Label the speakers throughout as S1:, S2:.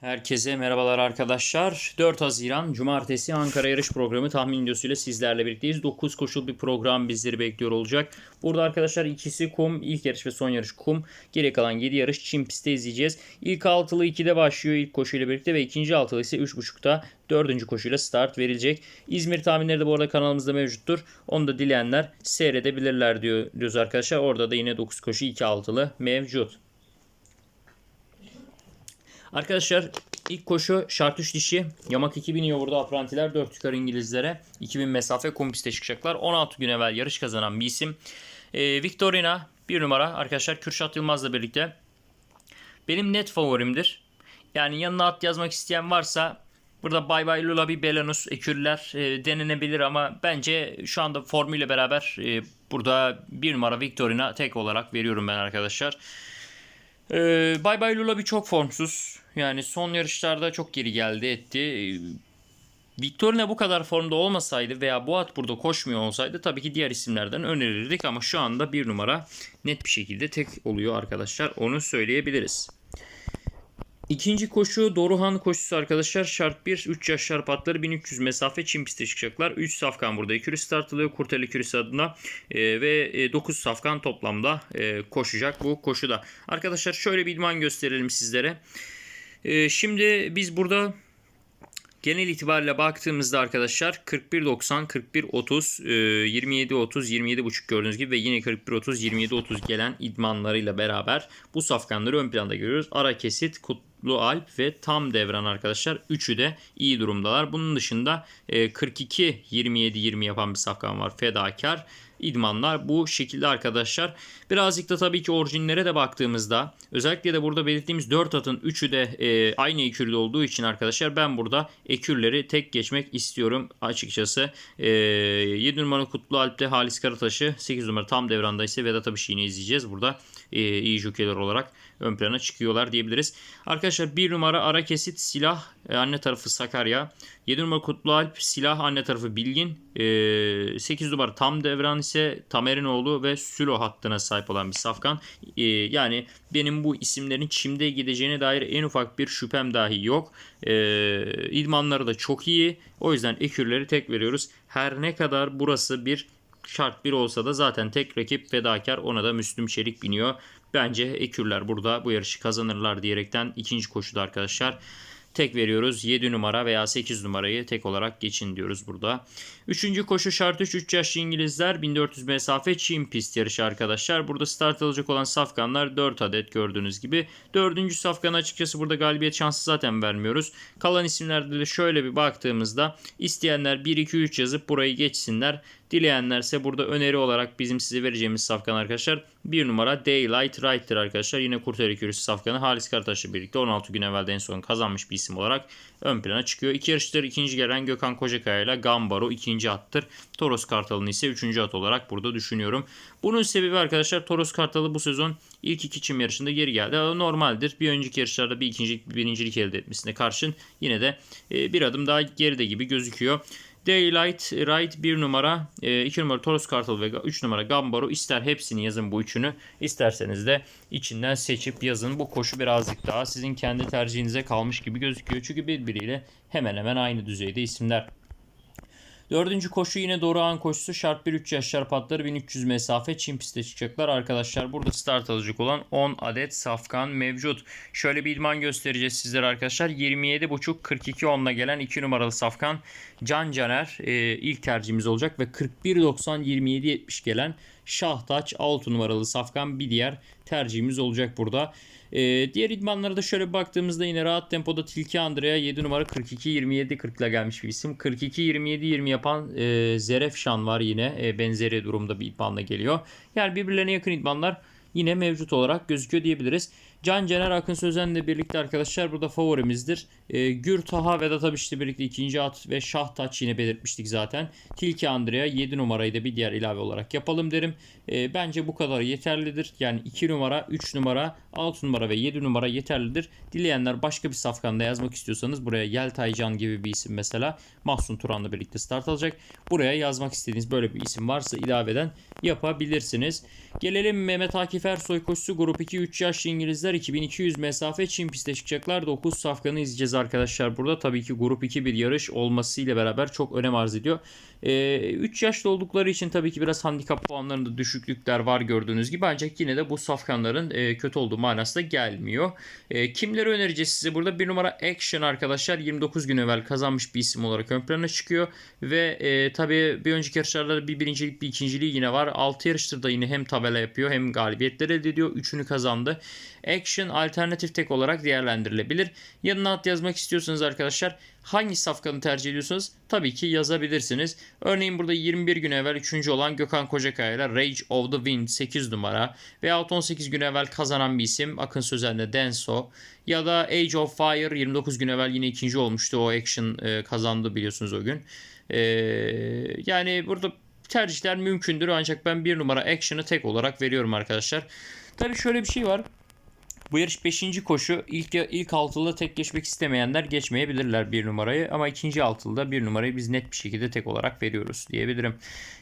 S1: Herkese merhabalar arkadaşlar. 4 Haziran Cumartesi Ankara Yarış Programı tahmin videosuyla sizlerle birlikteyiz. 9 koşul bir program bizleri bekliyor olacak. Burada arkadaşlar ikisi kum, ilk yarış ve son yarış kum. Geriye kalan 7 yarış çim pistte izleyeceğiz. İlk altılı 2'de başlıyor ilk koşuyla birlikte ve ikinci altılı ise 3.30'da dördüncü koşuyla start verilecek. İzmir tahminleri de bu arada kanalımızda mevcuttur. Onu da dileyenler seyredebilirler diyor, diyoruz arkadaşlar. Orada da yine 9 koşu 2 altılı mevcut. Arkadaşlar ilk koşu şart 3 dişi. Yamak 2000 yoğurdu aprantiler 4 yukarı İngilizlere. 2000 mesafe kompiste çıkacaklar. 16 gün evvel yarış kazanan bir isim. Ee, Victorina bir numara arkadaşlar Kürşat Yılmaz'la birlikte. Benim net favorimdir. Yani yanına at yazmak isteyen varsa burada Bay Bay Lulabi Belanus ekürler e, denenebilir ama bence şu anda formuyla beraber e, burada bir numara Victorina tek olarak veriyorum ben arkadaşlar. Ee, Bay Bay Lula bir çok formsuz. Yani son yarışlarda çok geri geldi etti. Ee, Victorina bu kadar formda olmasaydı veya bu at burada koşmuyor olsaydı tabii ki diğer isimlerden önerirdik ama şu anda bir numara net bir şekilde tek oluyor arkadaşlar. Onu söyleyebiliriz. İkinci koşu Doruhan koşusu arkadaşlar. Şart 1 3 yaş şarp atları 1300 mesafe çim piste çıkacaklar. 3 safkan burada ikili start alıyor Kurteli Kürüsü adına E, ve e, 9 safkan toplamda e, koşacak bu koşuda. Arkadaşlar şöyle bir idman gösterelim sizlere. E, şimdi biz burada Genel itibariyle baktığımızda arkadaşlar 41.90, 41.30, e, 27.30, 27.5 gördüğünüz gibi ve yine 41.30, 27.30 gelen idmanlarıyla beraber bu safkanları ön planda görüyoruz. Ara kesit, Kutlu Alp ve tam devran arkadaşlar. Üçü de iyi durumdalar. Bunun dışında e, 42 27 20 yapan bir safkan var. Fedakar idmanlar bu şekilde arkadaşlar. Birazcık da tabii ki orijinlere de baktığımızda özellikle de burada belirttiğimiz 4 atın 3'ü de e, aynı ekürlü olduğu için arkadaşlar ben burada ekürleri tek geçmek istiyorum açıkçası. E, 7 numara Kutlu Alp'te Halis Karataş'ı 8 numara tam devranda ise Vedat Abişi'ni izleyeceğiz. Burada e, iyi jokeler olarak ön plana çıkıyorlar diyebiliriz. Arkadaşlar 1 numara ara kesit silah e, anne tarafı Sakarya. 7 numara Kutlu Alp silah anne tarafı Bilgin. E, 8 numara tam devran ise Tamerinoğlu ve Sülo hattına sahip olan bir safkan. E, yani benim bu isimlerin çimde gideceğine dair en ufak bir şüphem dahi yok. E, idmanları da çok iyi. O yüzden ekürleri tek veriyoruz. Her ne kadar burası bir şart bir olsa da zaten tek rakip fedakar ona da Müslüm Çelik biniyor. Bence Ekürler burada bu yarışı kazanırlar diyerekten ikinci koşuda arkadaşlar tek veriyoruz. 7 numara veya 8 numarayı tek olarak geçin diyoruz burada. Üçüncü koşu şart 3 3 yaşlı İngilizler 1400 mesafe çim pist yarışı arkadaşlar. Burada start alacak olan safkanlar 4 adet gördüğünüz gibi. Dördüncü safkan açıkçası burada galibiyet şansı zaten vermiyoruz. Kalan isimlerde de şöyle bir baktığımızda isteyenler 1-2-3 yazıp burayı geçsinler. Dileyenlerse burada öneri olarak bizim size vereceğimiz safkan arkadaşlar 1 numara Daylight Right'tir arkadaşlar. Yine Kurtarı Kürüsü safkanı Halis Karataş'la birlikte 16 gün evvel en son kazanmış bir isim olarak ön plana çıkıyor. İki yarıştır ikinci gelen Gökhan Kocakaya ile Gambaro ikinci attır. Toros Kartalı'nı ise üçüncü at olarak burada düşünüyorum. Bunun sebebi arkadaşlar Toros Kartalı bu sezon ilk iki çim yarışında geri geldi. Normaldir. Bir önceki yarışlarda bir ikincilik bir birincilik elde etmesine karşın yine de bir adım daha geride gibi gözüküyor. Daylight, Right 1 numara, 2 numara Toros Kartal ve 3 numara Gambaro ister hepsini yazın bu üçünü isterseniz de içinden seçip yazın. Bu koşu birazcık daha sizin kendi tercihinize kalmış gibi gözüküyor. Çünkü birbiriyle hemen hemen aynı düzeyde isimler. Dördüncü koşu yine Dorağan koşusu. Şart 1-3 yaş şarp atları 1300 mesafe çim piste çıkacaklar. Arkadaşlar burada start alacak olan 10 adet safkan mevcut. Şöyle bir idman göstereceğiz sizlere arkadaşlar. 27.5 42 10'la gelen 2 numaralı safkan Can Caner e, ilk tercihimiz olacak ve 41.90 27.70 gelen Şahtaç 6 numaralı safkan bir diğer tercihimiz olacak burada. Ee, diğer idmanlara da şöyle baktığımızda yine rahat tempoda Tilki Andrea 7 numara 42-27-40 ile gelmiş bir isim. 42-27-20 yapan e, Zerefşan var yine e, benzeri durumda bir idmanla geliyor. Yani birbirlerine yakın idmanlar yine mevcut olarak gözüküyor diyebiliriz. Can Cener Akın Sözen'le birlikte arkadaşlar burada favorimizdir. E, Gür Taha Vedat Abiş'le birlikte ikinci at ve Şah Taç yine belirtmiştik zaten. Tilki Andrea 7 numarayı da bir diğer ilave olarak yapalım derim. E, bence bu kadar yeterlidir. Yani 2 numara, 3 numara, 6 numara ve 7 numara yeterlidir. Dileyenler başka bir safkanda yazmak istiyorsanız buraya Yeltay Can gibi bir isim mesela Mahsun Turan'la birlikte start alacak. Buraya yazmak istediğiniz böyle bir isim varsa ilaveden yapabilirsiniz. Gelelim Mehmet Akif Ersoy koşusu grup 2 3 yaşlı İngilizler İngilizler 2200 mesafe Çin pistte çıkacaklar. 9 safkanı izleyeceğiz arkadaşlar burada. Tabii ki grup 2 bir yarış olmasıyla beraber çok önem arz ediyor. 3 yaşlı oldukları için tabii ki biraz handikap puanlarında düşüklükler var gördüğünüz gibi. Ancak yine de bu safkanların e, kötü olduğu manasında gelmiyor. E, kimleri önereceğiz size burada? Bir numara Action arkadaşlar 29 gün evvel kazanmış bir isim olarak ön plana çıkıyor. Ve e, tabii bir önceki yarışlarda bir birincilik bir ikinciliği yine var. 6 yarıştır da yine hem tabela yapıyor hem galibiyetler elde ediyor. Üçünü kazandı. Action alternatif tek olarak değerlendirilebilir. Yanına at yazmak istiyorsanız arkadaşlar hangi safkanı tercih ediyorsanız tabii ki yazabilirsiniz. Örneğin burada 21 gün evvel 3. olan Gökhan Kocakaya ile Rage of the Wind 8 numara veyahut 18 gün evvel kazanan bir isim Akın Sözen'de Denso ya da Age of Fire 29 gün evvel yine ikinci olmuştu. O Action e, kazandı biliyorsunuz o gün. E, yani burada tercihler mümkündür ancak ben bir numara Action'ı tek olarak veriyorum arkadaşlar. Tabii şöyle bir şey var. Bu yarış 5. koşu. İlk ilk altılı tek geçmek istemeyenler geçmeyebilirler bir numarayı ama ikinci altılıda bir numarayı biz net bir şekilde tek olarak veriyoruz diyebilirim.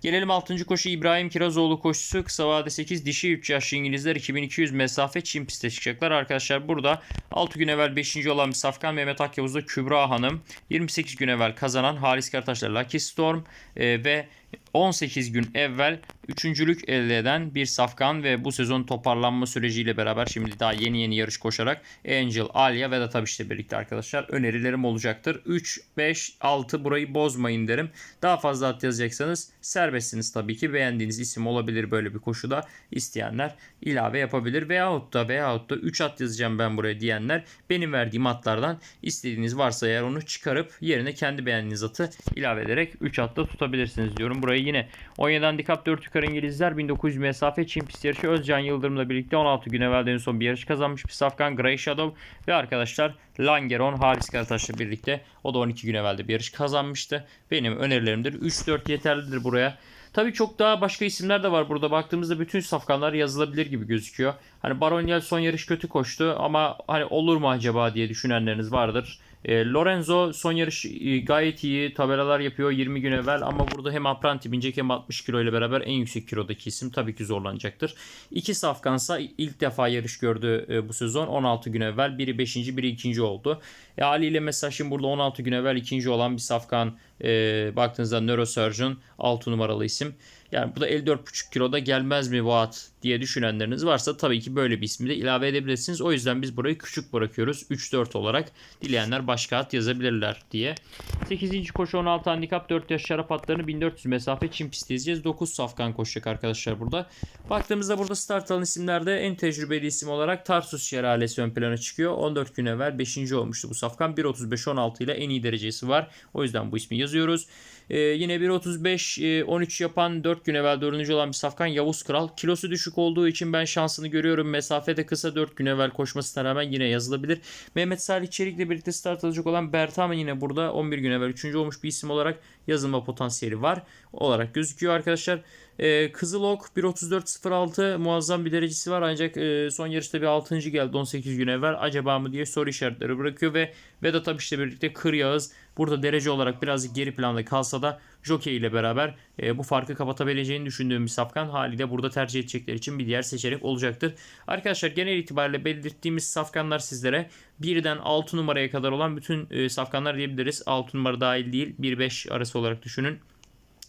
S1: Gelelim 6. koşu İbrahim Kirazoğlu koşusu. Kısa vade 8 dişi 3 yaşlı İngilizler 2200 mesafe Çin pistte çıkacaklar. Arkadaşlar burada 6 gün evvel 5. olan Safkan Mehmet Akyavuz'da Kübra Hanım 28 gün evvel kazanan Halis Karataş'la Lucky Storm e, ve 18 gün evvel üçüncülük elde eden bir safkan ve bu sezon toparlanma süreciyle beraber şimdi daha yeni yeni yarış koşarak Angel, Alya ve da tabii işte birlikte arkadaşlar önerilerim olacaktır. 3, 5, 6 burayı bozmayın derim. Daha fazla at yazacaksanız serbestsiniz tabii ki. Beğendiğiniz isim olabilir böyle bir koşuda isteyenler ilave yapabilir. Veyahut da veyahut da 3 at yazacağım ben buraya diyenler benim verdiğim atlardan istediğiniz varsa eğer onu çıkarıp yerine kendi beğendiğiniz atı ilave ederek 3 atta tutabilirsiniz diyorum. Burayı yine 17 handikap 4 yukarı İngilizler 1900 mesafe Çin pist yarışı Özcan Yıldırım'la birlikte 16 gün evvel en son bir yarış kazanmış bir safkan Grey Shadow ve arkadaşlar Langeron Haris Karataş'la birlikte o da 12 gün evvelde bir yarış kazanmıştı. Benim önerilerimdir. 3-4 yeterlidir buraya. Tabii çok daha başka isimler de var burada. Baktığımızda bütün safkanlar yazılabilir gibi gözüküyor. Hani Baroniel son yarış kötü koştu ama hani olur mu acaba diye düşünenleriniz vardır. E, Lorenzo son yarış e, gayet iyi tabelalar yapıyor 20 gün evvel ama burada hem Apranti binecek hem 60 kilo ile beraber en yüksek kilodaki isim tabii ki zorlanacaktır. İki safkansa ilk defa yarış gördü e, bu sezon 16 gün evvel biri 5. biri 2. oldu. E, Ali ile mesela şimdi burada 16 gün evvel ikinci olan bir safkan e, baktığınızda Neurosurgeon 6 numaralı isim. Yani bu da 54,5 kiloda gelmez mi at diye düşünenleriniz varsa tabii ki böyle bir ismi de ilave edebilirsiniz. O yüzden biz burayı küçük bırakıyoruz. 3-4 olarak dileyenler başka at yazabilirler diye. 8. koşu 16 handikap 4 yaş şarap atlarını 1400 mesafe Çin pisti izleyeceğiz. 9 safkan koşacak arkadaşlar burada. Baktığımızda burada start alan isimlerde en tecrübeli isim olarak Tarsus Şelalesi ön plana çıkıyor. 14 gün evvel 5. olmuştu bu safkan. 1.35-16 ile en iyi derecesi var. O yüzden bu ismi yazıyoruz. Ee, yine 1.35 13 e, yapan 4 gün evvel 4. olan bir safkan Yavuz Kral. Kilosu düşük olduğu için ben şansını görüyorum. Mesafede kısa 4 gün evvel koşmasına rağmen yine yazılabilir. Mehmet Salih Çelik'le birlikte start alacak olan Bertama yine burada 11 gün evvel 3. olmuş bir isim olarak yazılma potansiyeli var olarak gözüküyor arkadaşlar. Ee, Kızılok 1.34.06 muazzam bir derecesi var ancak e, son yarışta bir 6. geldi 18 gün evvel acaba mı diye soru işaretleri bırakıyor ve Vedat Abiş'le birlikte Kır Yağız burada derece olarak birazcık geri planda kalsa da Jockey ile beraber e, bu farkı kapatabileceğini düşündüğüm bir safkan haliyle burada tercih edecekler için bir diğer seçenek olacaktır. Arkadaşlar genel itibariyle belirttiğimiz safkanlar sizlere birden 6 numaraya kadar olan bütün e, safkanlar diyebiliriz. 6 numara dahil değil 1-5 arası olarak düşünün.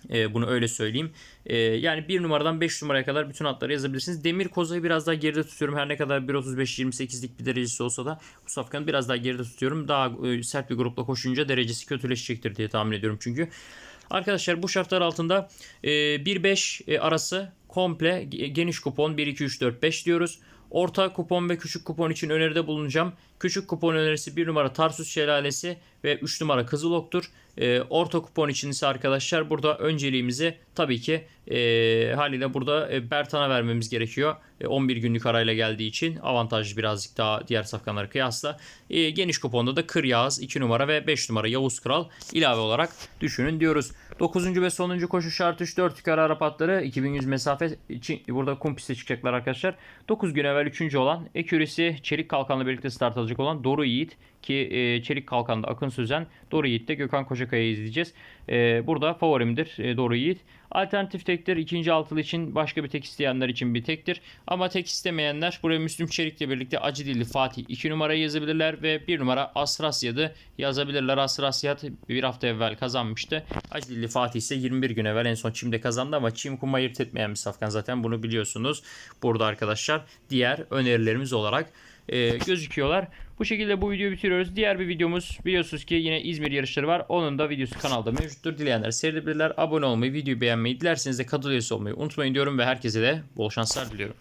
S1: E, bunu öyle söyleyeyim. E, yani 1 numaradan 5 numaraya kadar bütün atları yazabilirsiniz. Demir Koza'yı biraz daha geride tutuyorum. Her ne kadar 1.35-28'lik bir derecesi olsa da bu safkanı biraz daha geride tutuyorum. Daha e, sert bir grupla koşunca derecesi kötüleşecektir diye tahmin ediyorum çünkü. Arkadaşlar bu şartlar altında e, 1-5 e, arası komple geniş kupon 1-2-3-4-5 diyoruz. Orta kupon ve küçük kupon için öneride bulunacağım. Küçük kupon önerisi 1 numara Tarsus Şelalesi ve 3 numara Kızılok'tur. E, orta kupon için ise arkadaşlar burada önceliğimizi tabii ki e, haliyle burada e, Bertan'a vermemiz gerekiyor. E, 11 günlük arayla geldiği için avantajlı birazcık daha diğer safkanlara kıyasla. E, geniş kuponda da Kır Yağız 2 numara ve 5 numara Yavuz Kral ilave olarak düşünün diyoruz. 9. ve sonuncu koşu şart 3 4 yukarı Arap atları 2100 mesafe için burada kum piste çıkacaklar arkadaşlar. 9 gün evvel 3. olan Ekürisi Çelik Kalkan'la birlikte start alacak olan Doru Yiğit ki e, Çelik Kalkan'da Akın Sözen, Doru Yiğit'te Gökhan Kocakaya'yı izleyeceğiz. E, burada favorimdir e, Doru Yiğit. Alternatif tektir. ikinci altılı için başka bir tek isteyenler için bir tektir. Ama tek istemeyenler buraya Müslüm Çelik'le birlikte Acı Dilli Fatih 2 numarayı yazabilirler ve 1 numara Asrasya'dı yazabilirler. Asrasyat bir hafta evvel kazanmıştı. Acı Dilli Fatih ise 21 gün evvel en son Çim'de kazandı ama Çim kum ayırt etmeyen bir safkan zaten bunu biliyorsunuz. Burada arkadaşlar diğer önerilerimiz olarak e, gözüküyorlar. Bu şekilde bu videoyu bitiriyoruz. Diğer bir videomuz biliyorsunuz ki yine İzmir yarışları var. Onun da videosu kanalda mevcuttur. Dileyenler seyredebilirler. Abone olmayı, videoyu beğenmeyi, dilerseniz de katıl olmayı unutmayın diyorum ve herkese de bol şanslar diliyorum.